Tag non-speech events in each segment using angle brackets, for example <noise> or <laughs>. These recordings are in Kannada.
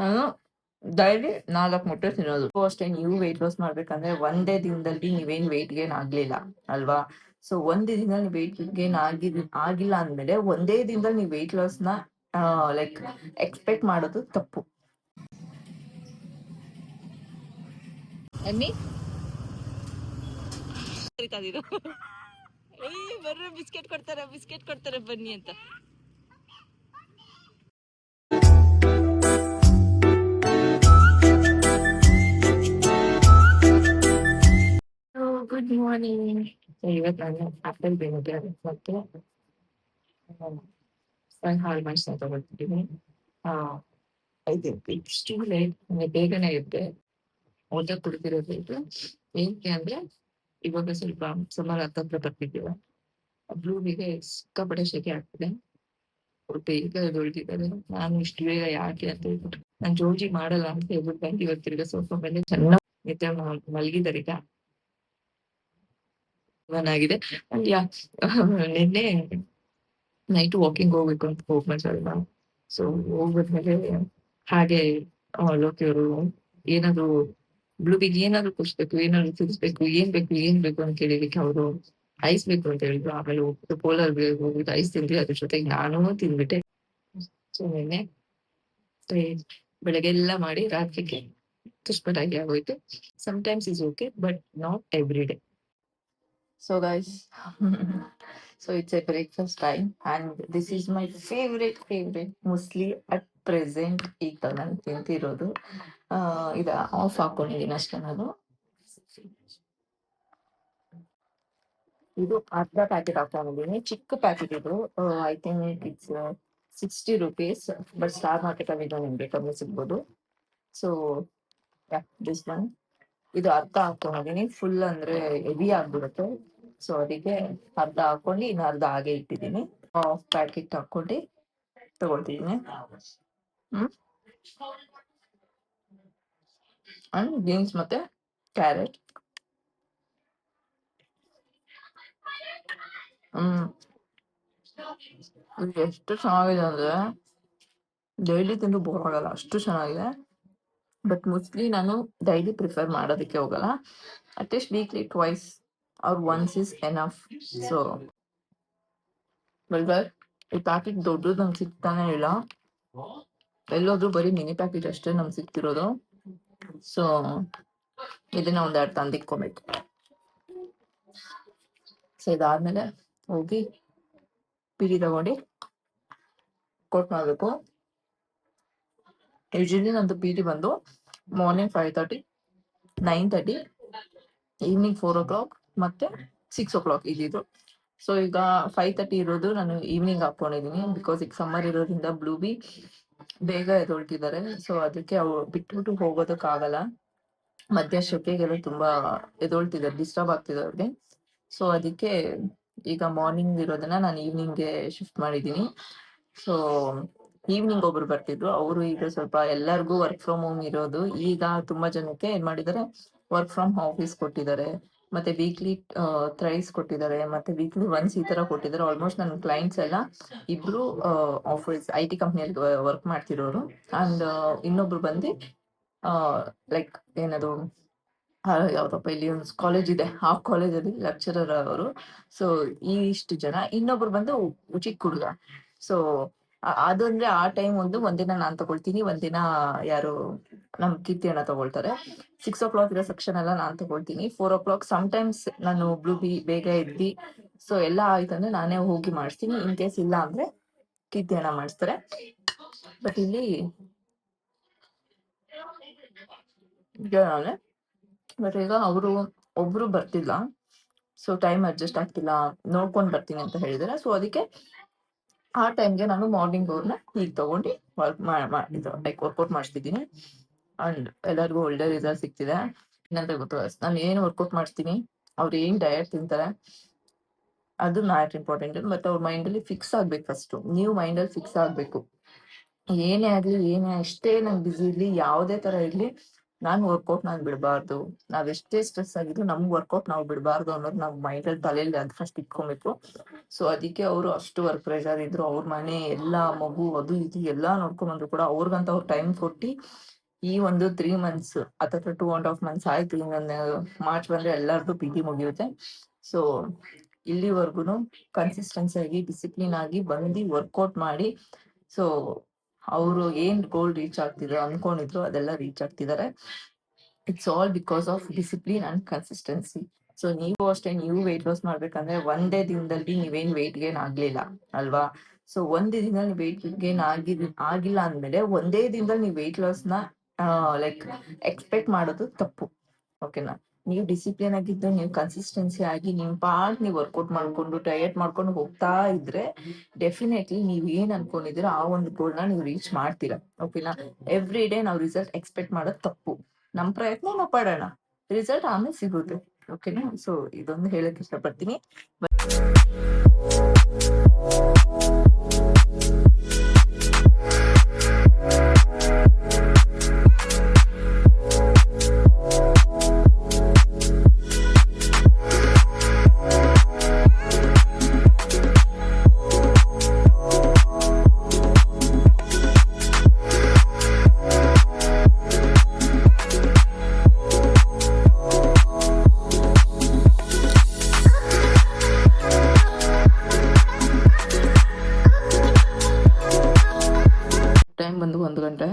ನಾನು ಡೈಲಿ ನಾಲ್ಕು ಮೊಟ್ಟೆ ತಿನ್ನೋದು. ಅಷ್ಟೇ ನೀವು ವೆಯ್ಟ್ ಲಾಸ್ ಮಾಡ್ಬೇಕಂದ್ರೆ ಒಂದೇ ದಿನದಲ್ಲಿ ನೀವೇನ್ ವೆಯ್ಟ್ ಗೇನ್ ಆಗ್ಲಿಲ್ಲ, ಅಲ್ವಾ? ಸೊ ಒಂದೇ ದಿನದಲ್ಲಿ ನೀವು ವೆಯ್ಟ್ ಗೇನ್ ಆಗಿ, ಆಗಿಲ್ಲ ಅಂದ್ಮೇಲೆ ಒಂದೇ ದಿನದಲ್ಲಿ ನೀವು ವೆಯ್ಟ್ ಲಾಸ್ನ ಲೈಕ್ ಎಕ್ಸ್ಪೆಕ್ಟ್ ಮಾಡೋದು ತಪ್ಪು. ಬಿಸ್ಕೆಟ್ ಕೊಡ್ತಾರೆ ಬಿಸ್ಕೆಟ್ ಕೊಡ್ತಾರೆ ಬನ್ನಿ ಅಂತ. ಗುಡ್ ಮಾರ್ನಿಂಗ್ ಇವತ್ತು ನಾನು ಆಪಲ್ ವಿನೆಗರ್ ಮತ್ತು ಹಾಲ್ ಮಾಡಿಸ್ ತಗೊಳ್ತಿದ್ದೀನಿ ಇದು ಲೈಟ್ ಬೇಗನೆ ಇದ್ದೆ ಓದ ಕುಡ್ತಿರೋದು ಇದು ಏನಕ್ಕೆ ಅಂದ್ರೆ ಇವಾಗ ಸ್ವಲ್ಪ ಸುಮಾರು ಹತ್ತತ್ರ ಬ್ಲೂ ಬ್ಲೂಮಿಗೆ ಸಿಕ್ಕಾಪಟ್ಟೆ ಶೆಕೆ ಆಗ್ತಿದೆ. ಅವ್ರು ಬೇಗ ಎದ್ದೊಳ್ತಿದ್ದಾರೆ ನಾನು ಇಷ್ಟು ಬೇಗ ಯಾಕೆ ಅಂತ ಹೇಳ್ಬಿಟ್ಟು. ನಾನು ಜೋಜಿ ಮಾಡಲ್ಲ ಅಂತ ಹೇಳ್ಬಿಟ್ಟು ಬಂದು ಇವತ್ತಿರ್ಗ ತಿರ್ಗಾ ಸೋಫಾ ಮೇಲೆ ಚೆನ್ನಾಗಿ ನಿದ್ದೆ ಮಲಗಿದಾರೀಗ ಆಗಿದೆ. ಅಂಡ್ ಯಾ <laughs> ನಿನ್ನೆ ನೈಟ್ ವಾಕಿಂಗ್ ಹೋಗ್ಬೇಕು ಅಂತ ಹೋಗ್ಬೇಕು ಅಲ್ವಾ ಸೊ ಹೋಗ್ಬಿದ್ಮೇಲೆ ಹಾಗೆ ಲೋಕಿಯವರು ಏನಾದ್ರು ಬ್ಲೂಬಿಗೆ ಏನಾದ್ರು ಕುಡಿಸ್ಬೇಕು ಏನಾದ್ರು ತಿಳಿಸ್ಬೇಕು ಏನ್ ಬೇಕು ಏನ್ ಬೇಕು ಅಂತ ಕೇಳಿದಕ್ಕೆ ಅವರು ಐಸ್ ಬೇಕು ಅಂತ ಹೇಳಿದ್ರು. ಆಮೇಲೆ ಪೋಲರ್ ಹೋಗ್ಬಿಟ್ಟು ಐಸ್ ತಿಂದ್ವಿ ಅದ್ರ ಜೊತೆಗೆ ನಾನು ತಿಂದ್ಬಿಟ್ಟೆ ಸೊ ನಿನ್ನೆ ಬೆಳಗ್ಗೆ ಎಲ್ಲ ಮಾಡಿ ರಾತ್ರಿಗೆ ತುಷ್ಪಟಾಗಿ ಆಗೋಯ್ತು. Sometimes is okay but not every day So guys, <laughs> so it's a breakfast time and this is my favorite favorite mostly at present ಈಗ ನಾನು ತಿಂತಿರೋದು. ಇದ ಆಫ್ ಹಾಕೊಂಡಿದ್ದೀನಿ ಅಷ್ಟೇ ನಾನು. ಇದು ಅರ್ಧ ಪ್ಯಾಕೆಟ್ ಹಾಕೊಂಡಿದ್ದೀನಿ ಚಿಕ್ಕ ಪ್ಯಾಕೆಟ್ ಇದು. I think it's sixty rupees but star market ಅಲ್ಲಿ ಇದು ನಿಮ್ಗೆ ಕಮ್ಮಿ ಸಿಗ್ಬೋದು. ಸೊ ದಿಸ್ ಒನ್ ಇದು ಅರ್ಧ ಹಾಕೊಂಡಿದ್ದೀನಿ ಫುಲ್ ಅಂದ್ರೆ ಹೆವಿ ಆಗ್ಬಿಡುತ್ತೆ. ಸೊ ಅದಕ್ಕೆ ಅರ್ಧ ಹಾಕೊಂಡು ಇನ್ನು ಅರ್ಧ ಹಾಗೆ ಇಟ್ಟಿದ್ದೀನಿ. ಹಾಫ್ ಪ್ಯಾಕೆಟ್ ಹಾಕೊಂಡು ತಗೊಳ್ತಿದ್ದೀನಿ. ಹ್ಮ್. ಬೀನ್ಸ್ ಮತ್ತೆ ಕ್ಯಾರೆಟ್ ಹ್ಮ್. ಎಷ್ಟು ಚೆನ್ನಾಗಿದೆ ಅಂದ್ರೆ ಡೈಲಿ ತಿಂದು ಬೋರ್ ಆಗಲ್ಲ. ಅಷ್ಟು ಚೆನ್ನಾಗಿದೆ. ಬಟ್ ಮೋಸ್ಟ್ಲಿ ನಾನು ಡೈಲಿ ಪ್ರಿಫರ್ ಮಾಡೋದಕ್ಕೆ ಹೋಗಲ್ಲ. At least weekly twice or once is enough so ಬಲ್ಬರ್ ಈ ಪ್ಯಾಕೆಟ್ ದೊಡ್ಡದು ನಮ್ಗೆ ಸಿಗ್ತಾನೆ ಇಲ್ಲ. ಎಲ್ಲೋದ್ರೂ ಬರೀ ಮಿನಿ ಪ್ಯಾಕೆಟ್ ಅಷ್ಟೇ ನಮ್ಗೆ ಸಿಗ್ತಿರೋದು. ಸೊ ಇದನ್ನ ಒಂದೆರಡು ತಂದಿಕ್ಕೊಬೇಕು ಸೊ ಇದಾದ್ಮೇಲೆ ಹೋಗಿ ಪಿಡಿ ತಗೊಂಡು ಕೊಟ್ ಮಾಡ್ಬೇಕು. ಯೂಶಲಿ ನಂದು ಪಿ ಟಿ ಬಂದು morning five thirty nine thirty evening four o'clock ಮತ್ತೆ ಸಿಕ್ಸ್ ಓ ಕ್ಲಾಕ್ ಇದ್ದಿದ್ದು ಸೊ ಈಗ ಫೈವ್ ತರ್ಟಿ ಇರೋದು ನಾನು ಈವ್ನಿಂಗ್ ಹಾಕೊಂಡಿದ್ದೀನಿ ಬಿಕಾಸ್ ಈಗ ಸಮ್ಮರ್ ಇರೋದ್ರಿಂದ ಬ್ಲೂ ಬಿ ಬೇಗ ಎದೊಳ್ತಿದ್ದಾರೆ. ಸೊ ಅದಕ್ಕೆ ಅವು ಬಿಟ್ಬಿಟ್ಟು ಹೋಗೋದಕ್ಕಾಗಲ್ಲ. ಮಧ್ಯ ಶೆಕೆಗೆಲ್ಲ ತುಂಬಾ ಎದೊಳ್ತಿದ್ದಾರೆ ಡಿಸ್ಟರ್ಬ್ ಆಗ್ತಿದೆ ಅವ್ರಿಗೆ. ಸೊ ಅದಕ್ಕೆ ಈಗ ಮಾರ್ನಿಂಗ್ ಇರೋದನ್ನ ನಾನು ಈವ್ನಿಂಗ್ಗೆ ಶಿಫ್ಟ್ ಮಾಡಿದ್ದೀನಿ ಸೊ ಈವ್ನಿಂಗ್ ಒಬ್ರು ಬರ್ತಿದ್ರು. ಅವರು ಈಗ ಸ್ವಲ್ಪ ಎಲ್ಲರಿಗೂ ವರ್ಕ್ ಫ್ರಮ್ ಹೋಮ್ ಇರೋದು. ಈಗ ತುಂಬಾ ಜನಕ್ಕೆ ಏನ್ ಮಾಡಿದ್ದಾರೆ ವರ್ಕ್ ಫ್ರಮ್ ಆಫೀಸ್ ಕೊಟ್ಟಿದ್ದಾರೆ. ಮತ್ತೆ ವೀಕ್ಲಿ ಥ್ರೈಸ್ ಕೊಟ್ಟಿದ್ದಾರೆ. ಮತ್ತೆ ವೀಕ್ಲಿ ಒನ್ಸ್ ಈ ತರ ಕೊಟ್ಟಿದ್ದಾರೆ. ಆಲ್ಮೋಸ್ಟ್ ನನ್ನ ಕ್ಲೈಂಟ್ಸ್ ಎಲ್ಲ ಇಬ್ರು ಆಫೀಸ್ ಐ ಟಿ ಕಂಪ್ನಿಯಲ್ಲಿ ವರ್ಕ್ ಮಾಡ್ತಿರೋರು. ಅಂಡ್ ಇನ್ನೊಬ್ರು ಬಂದು ಲೈಕ್ ಏನದು ಯಾವ್ದಪ್ಪ ಇಲ್ಲಿ ಒಂದು ಕಾಲೇಜ್ ಇದೆ. ಆ ಕಾಲೇಜಲ್ಲಿ ಲೆಕ್ಚರರ್ ಅವರು. ಸೊ ಇಷ್ಟು ಜನ. ಇನ್ನೊಬ್ರು ಬಂದು ಚಿಕ್ಕ ಹುಡುಗ. ಸೊ ಅದಂದ್ರೆ ಆ ಟೈಮ್ ಒಂದು, ಒಂದಿನ ನಾನ್ ತಗೊಳ್ತೀನಿ, ಒಂದಿನ ಯಾರು ನಮ್ ಕೀರ್ತಿ ಅಣ್ಣ ತಗೊಳ್ತಾರೆ. ಸಿಕ್ಸ್ ಓ ಕ್ಲಾಕ್ ಇರೋ ಸೆಕ್ಷನ್ ಎಲ್ಲ ನಾನ್ ತಗೊಳ್ತೀನಿ. ಫೋರ್ ಓ ಕ್ಲಾಕ್ ಟೈಮ್ಸ್ ನಾನು ಬ್ಲೂ ಬಿ ಬೇಗ ಎದ್ದಿ ಸೊ ಎಲ್ಲ ಆಯ್ತಂದ್ರೆ ನಾನೇ ಹೋಗಿ ಮಾಡಿಸ್ತೀನಿ. ಇನ್ ಕೇಸ್ ಇಲ್ಲ ಅಂದ್ರೆ ಕೀರ್ತಿ ಅಣ್ಣ ಮಾಡಿಸ್ತಾರೆ. ಬಟ್ ಇಲ್ಲಿ ಬಟ್ ಈಗ ಅವರು ಒಬ್ರು ಬರ್ತಿಲ್ಲ. ಸೊ ಟೈಮ್ ಅಡ್ಜಸ್ಟ್ ಆಗ್ತಿಲ್ಲ. ನೋಡ್ಕೊಂಡ್ ಬರ್ತೀನಿ ಅಂತ ಹೇಳಿದಾರೆ. ಸೊ ಅದಕ್ಕೆ ಆ ಟೈಮ್ಗೆ ನಾನು ಮಾರ್ನಿಂಗ್ ಅವ್ರನ್ನ ಈಗ ತಗೊಂಡು ವರ್ಕ್ ಲೈಕ್ ವರ್ಕೌಟ್ ಮಾಡಿಸ್ತಿದ್ದೀನಿ ಅಂಡ್ ಎಲ್ಲರಿಗೂ ಒಳ್ಳೆ ರಿಸಲ್ಟ್ ಸಿಗ್ತಿದೆ. ಇನ್ನಂತ ಗೊತ್ತು, ನಾನು ಏನು ವರ್ಕೌಟ್ ಮಾಡಿಸ್ತೀನಿ ಅವ್ರು ಏನ್ ಡಯಟ್ ತಿಂತಾರೆ, ಅದು ನಾಟ್ ಇಂಪಾರ್ಟೆಂಟ್ ಬಟ್ ಅವ್ರ ಮೈಂಡಲ್ಲಿ ಫಿಕ್ಸ್ ಆಗ್ಬೇಕು ಫಸ್ಟ್ ನೀವು ಮೈಂಡಲ್ಲಿ ಫಿಕ್ಸ್ ಆಗ್ಬೇಕು. ಏನೇ ಆಗ್ಲಿ, ಏನೇ, ಎಷ್ಟೇ ನಂಗೆ ಬಿಸಿ ಇರ್ಲಿ, ಯಾವುದೇ ತರ ಇರ್ಲಿ ನಾನು ವರ್ಕೌಟ್ ನಾನು ಬಿಡಬಾರ್ದು. ನಾವ್ ಎಷ್ಟೇ ಸ್ಟ್ರೆಸ್ ಆಗಿದ್ರು ನಮ್ಗೆ ವರ್ಕೌಟ್ ನಾವು ಬಿಡಬಾರ್ದು ಅನ್ನೋದು ನಾವ್ ಮೈಂಡ್ ಅಲ್ಲಿ ತಲೆಯಲ್ಲಿ ಅದು ಫಸ್ಟ್ ಇಟ್ಕೊಬೇಕು. ಸೊ ಅದಕ್ಕೆ ಅವರು ಅಷ್ಟು ವರ್ಕ್ ಪ್ರೆಷರ್ ಇದ್ರು, ಅವ್ರ ಮನೆ ಎಲ್ಲಾ ಮಗು ಅದು ಇದು ಎಲ್ಲಾ ನೋಡ್ಕೊಂಡ್ ಬಂದ್ರು ಕೂಡ ಅವ್ರಿಗಂತ ಅವ್ರ ಟೈಮ್ ಕೊಟ್ಟು ಈ ಒಂದು ತ್ರೀ ಮಂತ್ಸ್ ಅಥವಾ ಟೂ ಅಂಡ್ ಹಾಫ್ ಮಂತ್ಸ್ ಆಯ್ತು ಮಾರ್ಚ್ ಬಂದ್ರೆ ಎಲ್ಲಾರ್ದು ಪಿಟಿ ಮುಗಿಯುತ್ತೆ. ಸೊ ಇಲ್ಲಿವರೆಗೂ ಕನ್ಸಿಸ್ಟೆನ್ಸಿ ಆಗಿ ಡಿಸಿಪ್ಲಿನ್ ಆಗಿ ಬಂದು ವರ್ಕೌಟ್ ಮಾಡಿ ಸೊ ಅವರು ಏನ್ ಗೋಲ್ ರೀಚ್ ಆಗ್ತಿದ್ರು ಅನ್ಕೊಂಡಿದ್ರು ಅದೆಲ್ಲ ರೀಚ್ ಆಗ್ತಿದ್ದಾರೆ. It's all because of discipline and consistency so ನೀವು ಅಷ್ಟೇ ನೀವು ವೆಯ್ಟ್ ಲಾಸ್ ಮಾಡ್ಬೇಕಂದ್ರೆ ಒಂದೇ ದಿನದಲ್ಲಿ ನೀವೇನ್ ವೆಯ್ಟ್ ಗೇನ್ ಆಗ್ಲಿಲ್ಲ, ಅಲ್ವಾ? ಸೊ ಒಂದೇ ದಿನದಲ್ಲಿ ವೆಯ್ಟ್ ಗೇನ್ ಆಗಿ, ಆಗಿಲ್ಲ ಅಂದ್ಮೇಲೆ ಒಂದೇ ದಿನದಲ್ಲಿ ನೀವು ವೆಯ್ಟ್ ಲಾಸ್ನ ಲೈಕ್ ಎಕ್ಸ್ಪೆಕ್ಟ್ ಮಾಡೋದು ತಪ್ಪು. ಓಕೆನಾ ನೀವು ಡಿಸಿಪ್ಲಿನ್ ಆಗಿದ್ದು ನೀವು ಕನ್ಸಿಸ್ಟೆನ್ಸಿ ಆಗಿ ನಿಮ್ ಪಾರ್ಟ್ ನೀವು ವರ್ಕೌಟ್ ಮಾಡ್ಕೊಂಡು ಡಯಟ್ ಮಾಡ್ಕೊಂಡು ಹೋಗ್ತಾ ಇದ್ರೆ ಡೆಫಿನೆಟ್ಲಿ ನೀವ್ ಏನ್ ಅನ್ಕೊಂಡಿದ್ರೆ ಆ ಒಂದು ಗೋಲ್ನ ನೀವು ರೀಚ್ ಮಾಡ್ತೀರಾ. ಓಕೆನಾ ಎವ್ರಿ ಡೇ ನಾವು ರಿಸಲ್ಟ್ ಎಕ್ಸ್ಪೆಕ್ಟ್ ಮಾಡೋದು ತಪ್ಪು. ನಮ್ ಪ್ರಯತ್ನ ನಾವು ಪಡೋಣ. ರಿಸಲ್ಟ್ ಆಮೇಲೆ ಸಿಗುತ್ತೆ. ಓಕೆನಾ ಸೊ ಇದೊಂದು ಹೇಳಕ್ ಇಷ್ಟಪಡ್ತೀನಿ. ಟೈಮ್ ಬಂದು ಒಂದು ಗಂಟೆ.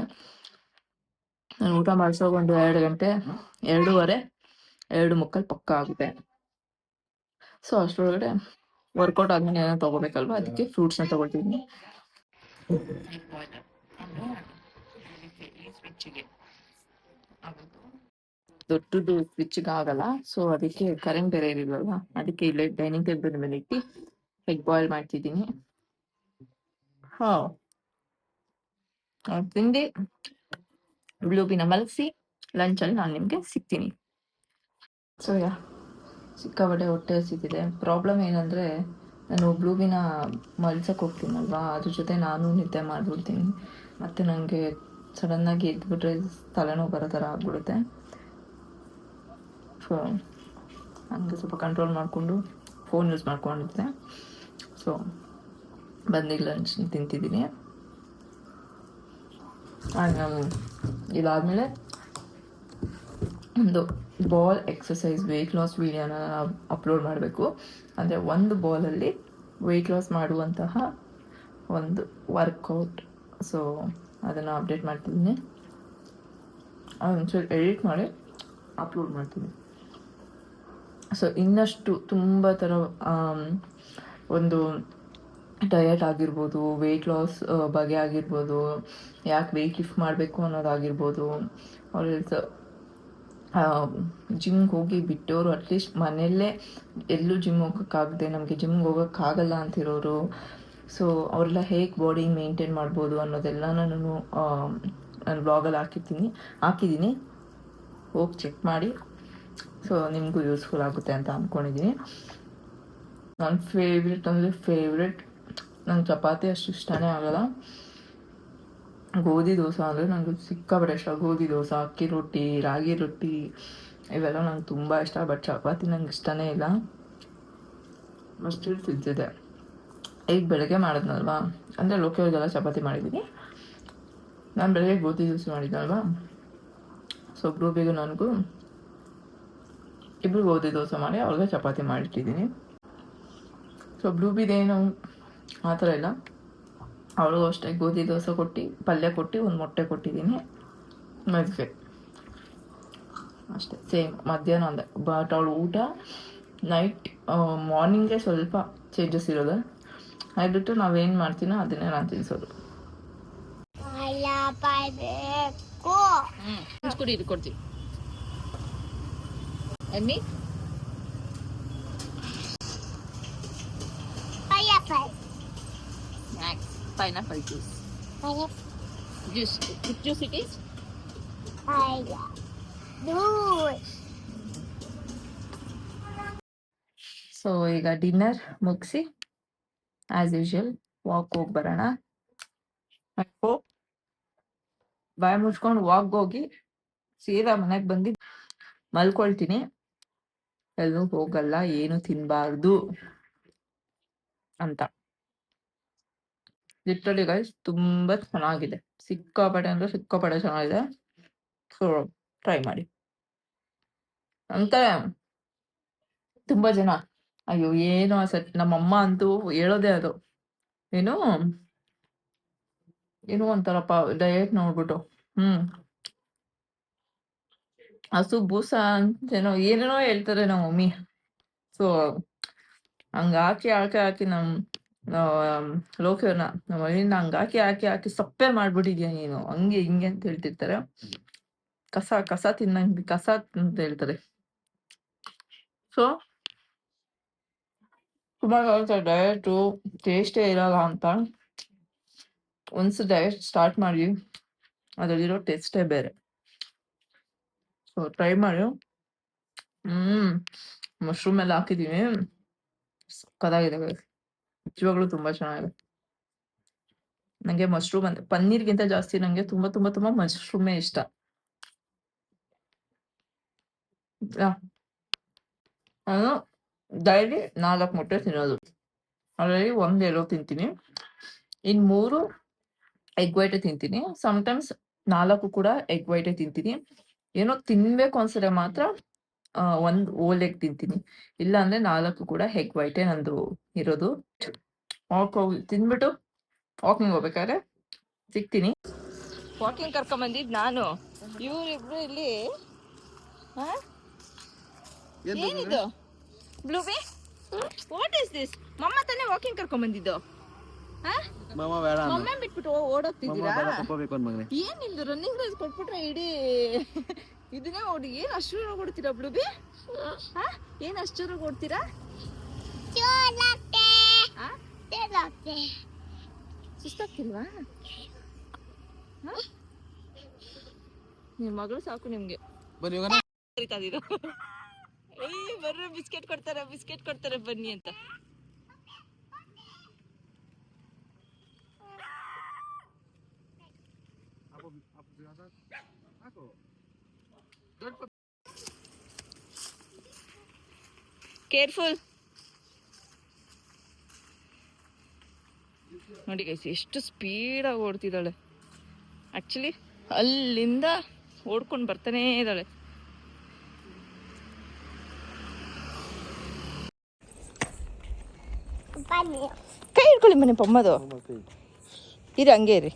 ನಾನು ಊಟ ಮಾಡಿಸೋಗೊಂಡು ಎರಡು ಗಂಟೆ, ಎರಡೂವರೆ, ಎರಡು ಮುಕ್ಕಲ್ ಪಕ್ಕ ಆಗುತ್ತೆ. ಸೊ ಅಷ್ಟರೊಳಗಡೆ ವರ್ಕೌಟ್ ಆದ್ಮೇಲೆ ಏನೋ ತಗೋಬೇಕಲ್ವಾ? ಅದಕ್ಕೆ ಫ್ರೂಟ್ಸ್ನ ತಗೊಳ್ತೀನಿ. ದೊಡ್ಡದು ಸ್ವಿಚ್ಗೆ ಆಗಲ್ಲ. ಸೊ ಅದಕ್ಕೆ ಕರೆಂಟ್ ಬೇರೆ ಇರಲ್ವಲ್ಲ ಅದಕ್ಕೆ ಇಲ್ಲೇ ಡೈನಿಂಗ್ ಟೇಬಲ್ ಮೇಲೆ ಇಟ್ಟು ಎಗ್ ಬಾಯ್ಲ್ ಮಾಡ್ತಿದ್ದೀನಿ. ಹಾ ತಿಂದು ಬ್ಲೂಬಿನ ಮಲಗಿಸಿ ಲಂಚಲ್ಲಿ ನಾನು ನಿಮಗೆ ಸಿಗ್ತೀನಿ ಸೊ ಯಾ ಸಿಕ್ಕಾಪಟ್ಟೆ ಹೊಟ್ಟೆ ಹಸಿತಿದೆ ಪ್ರಾಬ್ಲಮ್ ಏನಂದರೆ ನಾನು ಬ್ಲೂಬಿನ ಮಲ್ಸಕ್ಕೆ ಹೋಗ್ತೀನಲ್ವಾ? ಅದ್ರ ಜೊತೆ ನಾನು ನಿದ್ದೆ ಮಾಡಿಬಿಡ್ತೀನಿ. ಮತ್ತು ನನಗೆ ಸಡನ್ನಾಗಿ ಎದ್ಬಿಟ್ರೆ ತಲೆನೋವು ಬರೋ ಥರ ಆಗ್ಬಿಡುತ್ತೆ. ಸೊ ಹಂಗೆ ಸ್ವಲ್ಪ ಕಂಟ್ರೋಲ್ ಮಾಡಿಕೊಂಡು ಫೋನ್ ಯೂಸ್ ಮಾಡ್ಕೊಂಡಿದ್ದೆ. ಸೊ ಬಂದಿಗೆ ಲಂಚ್ ತಿಂತಿದ್ದೀನಿ. ಇದಾದಮೇಲೆ ಒಂದು ಬಾಲ್ ಎಕ್ಸಸೈಸ್ ವೆಯ್ಟ್ ಲಾಸ್ ವೀಡಿಯೋನ ಅಪ್ಲೋಡ್ ಮಾಡಬೇಕು. ಅಂದರೆ ಒಂದು ಬಾಲಲ್ಲಿ ವೆಯ್ಟ್ ಲಾಸ್ ಮಾಡುವಂತಹ ಒಂದು ವರ್ಕೌಟ್ ಸೊ ಅದನ್ನು ಅಪ್ಡೇಟ್ ಮಾಡ್ತಿದ್ದೀನಿ ಅದೊಂಚೂರು ಎಡಿಟ್ ಮಾಡಿ ಅಪ್ಲೋಡ್ ಮಾಡ್ತೀನಿ. ಸೊ ಇನ್ನಷ್ಟು ತುಂಬ ಥರ ಒಂದು ಡಯಟ್ ಆಗಿರ್ಬೋದು ವೆಯ್ಟ್ ಲಾಸ್ ಬಗ್ಗೆ ಆಗಿರ್ಬೋದು, ಯಾಕೆ ವೆಯ್ಟ್ ಲಿಫ್ಟ್ ಮಾಡಬೇಕು ಅನ್ನೋದಾಗಿರ್ಬೋದು ಅವ್ರ ಜಿಮ್ಗೆ ಹೋಗಿ ಬಿಟ್ಟವರು ಅಟ್ಲೀಸ್ಟ್ ಮನೆಯಲ್ಲೇ ಎಲ್ಲೂ ಜಿಮ್ ಹೋಗೋಕ್ಕಾಗದೆ, ನಮಗೆ ಜಿಮ್ಗೆ ಹೋಗೋಕ್ಕಾಗಲ್ಲ ಅಂತಿರೋರು. ಸೊ ಅವರೆಲ್ಲ ಹೇಗೆ ಬಾಡಿ ಮೇಂಟೈನ್ ಮಾಡ್ಬೋದು ಅನ್ನೋದೆಲ್ಲ ನಾನು ನಾನು ಬ್ಲಾಗಲ್ಲಿ ಹಾಕಿರ್ತೀನಿ, ಹಾಕಿದ್ದೀನಿ. ಹೋಗಿ ಚೆಕ್ ಮಾಡಿ. ಸೊ ನಿಮಗೂ ಯೂಸ್ಫುಲ್ ಆಗುತ್ತೆ ಅಂತ ಅಂದ್ಕೊಂಡಿದ್ದೀನಿ ನನ್ನ ಫೇವ್ರೆಟ್ ಅಂದರೆ ಫೇವ್ರೆಟ್ ನಂಗೆ ಚಪಾತಿ ಅಷ್ಟು ಇಷ್ಟನೇ ಆಗಲ್ಲ. ಗೋಧಿ ದೋಸೆ ಅಂದರೆ ನನಗೆ ಸಿಕ್ಕಾಪಟ್ಟೆ ಇಷ್ಟ. ಗೋಧಿ ದೋಸೆ, ಅಕ್ಕಿ ರೊಟ್ಟಿ, ರಾಗಿ ರೊಟ್ಟಿ, ಇವೆಲ್ಲ ನಂಗೆ ತುಂಬ ಇಷ್ಟ. ಬಟ್ ಚಪಾತಿ ನಂಗೆ ಇಷ್ಟನೇ ಇಲ್ಲ. ಅಷ್ಟು ತಿಂತಿದ್ದೆ ಈಗ ಬೆಳಗ್ಗೆ ಮಾಡಿದ್ನಲ್ವಾ? ಅಂದರೆ ಲೋಕಿಯವ್ರಿಗೆಲ್ಲ ಚಪಾತಿ ಮಾಡಿದ್ದೀನಿ ನಾನು ಬೆಳಗ್ಗೆ ಗೋಧಿ ದೋಸೆ ಮಾಡಿದ್ನಲ್ವಾ? ಸೊ ಗ್ರೂಪಿಗೂ ನನಗೂ ಇಬ್ಬರು ಗೋಧಿ ದೋಸೆ ಮಾಡಿ ಅವ್ರಿಗೆ ಚಪಾತಿ ಮಾಡಿಟ್ಟಿದ್ದೀನಿ ಸೊ ಬ್ಲೂಬಿದೇನು ಆ ಥರ ಇಲ್ಲ ಅವಳಿಗೂ ಅಷ್ಟೇ ಗೋಧಿ ದೋಸೆ ಕೊಟ್ಟು ಪಲ್ಯ ಕೊಟ್ಟು ಒಂದು ಮೊಟ್ಟೆ ಕೊಟ್ಟಿದ್ದೀನಿ. ಮದುವೆ ಅಷ್ಟೇ ಸೇಮ್ ಮಧ್ಯಾಹ್ನ ಅಂದೆ ಬಟ್ ಅವಳು ಊಟ ನೈಟ್ ಮಾರ್ನಿಂಗೇ ಸ್ವಲ್ಪ ಚೇಂಜಸ್ ಇರೋದು. ಅದು ಬಿಟ್ಟು ನಾವೇನು ಮಾಡ್ತೀನೋ ಅದನ್ನೇ ನಾನು ಇದು ಕೊಡ್ತೀವಿ ಎಮ್ಮಿ pineapple snacks Juice. Juice juice it is? So ಈಗ ಡಿನ್ನರ್ ಮುಗಿಸಿ ಆಸ್ ಯೂಶುವಲ್ ವಾಕ್ ಹೋಗಿ ಬರೋಣ ಬಾಯ್ ಮುಚ್ಕೊಂಡು ವಾಕ್ ಹೋಗಿ ಸೀದಾ ಮನೆಗೆ ಬಂದು ಮಲ್ಕೊಳ್ತೀನಿ ಎಲ್ಲೂ ಹೋಗಲ್ಲ ಏನು ತಿನ್ನಬಾರ್ದು ಅಂತ ಲಿಟ್ರಲಿ ಗೈಸ್ ತುಂಬಾ ಚೆನ್ನಾಗಿದೆ. ಸಿಕ್ಕಾಪಟ್ಟೆ ಅಂದ್ರೆ ಸಿಕ್ಕಾಪಟ್ಟೆ ಚೆನ್ನಾಗಿದೆ. ಸೊ ಟ್ರೈ ಮಾಡಿ. ಅಂತ ತುಂಬಾ ಜನ. ಅಯ್ಯೋ, ಏನೋ ನಮ್ಮ ನಮ್ಮಮ್ಮ ಅಂತೂ ಹೇಳೋದೇ ಅದು. ಏನು? ಏನೋ ಒಂಥರಪ್ಪ ಡಯಟ್ ನೋಡ್ಬಿಟ್ಟು. ಹ್ಮ್. ಹಸು, ಬೂಸ ಅಂತೇನೋ ಏನೇನೋ ಹೇಳ್ತಾರೆ ನಮ್ಮ ಮಮ್ಮಿ. ಸೊ ಹಂಗ ಹಾಕಿ ಹಾಕಿ ಹಾಕಿ ನಮ್ ಲೋಕನ ನಮ್ಮ ಮನೆಯಿಂದ ಹಂಗ ಹಾಕಿ ಹಾಕಿ ಹಾಕಿ ಸಪ್ಪೆ ಮಾಡ್ಬಿಟ್ಟಿದ್ಯಾ ನೀನು? ಹಂಗೆ ಹಿಂಗೆ ಅಂತ ಹೇಳ್ತಿರ್ತಾರೆ. ಕಸ ಕಸ ತಿನ್ನಂಗ್ ಕಸ ಅಂತ ಹೇಳ್ತಾರೆ. ಸೊ ತುಂಬಾ ಅವ್ರ ಡಯಟು ಟೇಸ್ಟೇ ಇರಲ್ಲ ಅಂತ. ಒನ್ಸ್ ಡಯಟ್ ಸ್ಟಾರ್ಟ್ ಮಾಡಿ ಅದರಲ್ಲಿರೋ ಟೇಸ್ಟೇ ಬೇರೆ. ಸೊ ಟ್ರೈ ಮಾಡಿ. ಹ್ಮ್ ಮಶ್ರೂಮ್ ಎಲ್ಲ ಹಾಕಿದೀನಿ. ಕದಾಗಿದೆ. ನಿಜವಾಗ್ಲೂ ತುಂಬಾ ಚೆನ್ನಾಗಿದೆ ನಂಗೆ ಮಶ್ರೂಮ್ ಅಂದ್ರೆ ಪನ್ನೀರ್ಗಿಂತ ಜಾಸ್ತಿ ನಂಗೆ ತುಂಬಾ ತುಂಬಾ ತುಂಬಾ ಮಶ್ರೂಮೇ ಇಷ್ಟ. ನಾನು ಡೈಲಿ ನಾಲ್ಕು ಮೊಟ್ಟೆ ತಿನ್ನೋದು. ಅದರಲ್ಲಿ ಒಂದ್ ಎಲ್ಲೋ ತಿಂತೀನಿ. ಇನ್ ಮೂರು ಎಗ್ ವೈಟೆ ತಿಂತೀನಿ. ಸಮ್ಟೈಮ್ಸ್ ನಾಲ್ಕು ಕೂಡ ಎಗ್ ವೈಟೆ ತಿಂತೀನಿ. ಏನೋ ತಿನ್ಬೇಕು ಅನ್ಸರೆ ಮಾತ್ರ ಒಂದ್ ಓಲ್ ಎಗ್ ತಿಂತೀನಿ. ಇಲ್ಲ ಅಂದ್ರೆ ನಾಲ್ಕು ಕೂಡ ಎಗ್ ವೈಟೆ ನಂದು ಇರೋದು. ವಾಕ್ ಹೋಗಿ ತಿಂದ್ಬಿಟ್ಟು ವಾಕಿಂಗ್ ಹೋಗ್ಬೇಕಾದ್ರೆ ಸಿಗ್ತೀನಿ. ವಾಕಿಂಗ್ ಕರ್ಕೊಂಡ್ ಬಂದಿದ್ ನಾನು. ಇವರಿಬ್ರು ಇಲ್ಲಿ ಹಾ? ಏನಿದು? ಬ್ಲೂಬಿ ವಾಟ್ ಇಸ್ ದಿಸ್ ಮಮ್ಮ ತಾನೇ ವಾಕಿಂಗ್ ಕರ್ಕೊಂಡ್ ಬಂದಿದ್ದು ಹಾ ಮಾಮ ಮಮ್ಮ ಬಿಟ್ಬಿಟ್ಟು ಓಡೋಗ್ತಿದ್ದೀರಾ? ಏನ್ ನಿಮ್ದು ರನ್ನಿಂಗ್ ರೇಸ್ ಕೊಟ್ಬಿಟ್ರೆ ಇಡೀ ಇದನ್ನೇ ಓಡಿ ಏನ್ ಅಷ್ಟು ಓಡ್ತೀರಾ ಬ್ಲೂಬಿ ಹಾ ಏನ್ ಅಷ್ಟು ಓಡ್ತೀರಾ ಸುಸ್ತಾಗ್ತಿಲ್ವಾ ಹಾ? ನಿಮ್ ಮಗಳು ಸಾಕು ನಿಮ್ಗೆ ಬನ್ನಿ ಹೋಗೋಣ. ಏ ಬರ್ರಿ ಬಿಸ್ಕೆಟ್ ಕೊಡ್ತಾರೆ ಬಿಸ್ಕೆಟ್ ಕೊಡ್ತಾರೆ ಬನ್ನಿ ಅಂತ. ಕೇರ್ಫುಲ್. ನೋಡಿ ಗೈಸ್ ಎಷ್ಟು ಸ್ಪೀಡಾಗಿ ಓಡ್ತಿದ್ದಾಳೆ. ಆ್ಯಕ್ಚುಲಿ ಅಲ್ಲಿಂದ ಓಡ್ಕೊಂಡು ಬರ್ತಾನೇ ಇದ್ದಾಳೆ. ಕೈ ಹಿಡ್ಕೊಳ್ಳಿ ಮನೆ ಪಮ್ಮದು. ಇರಿ ಹಂಗೆ ಇರಿ.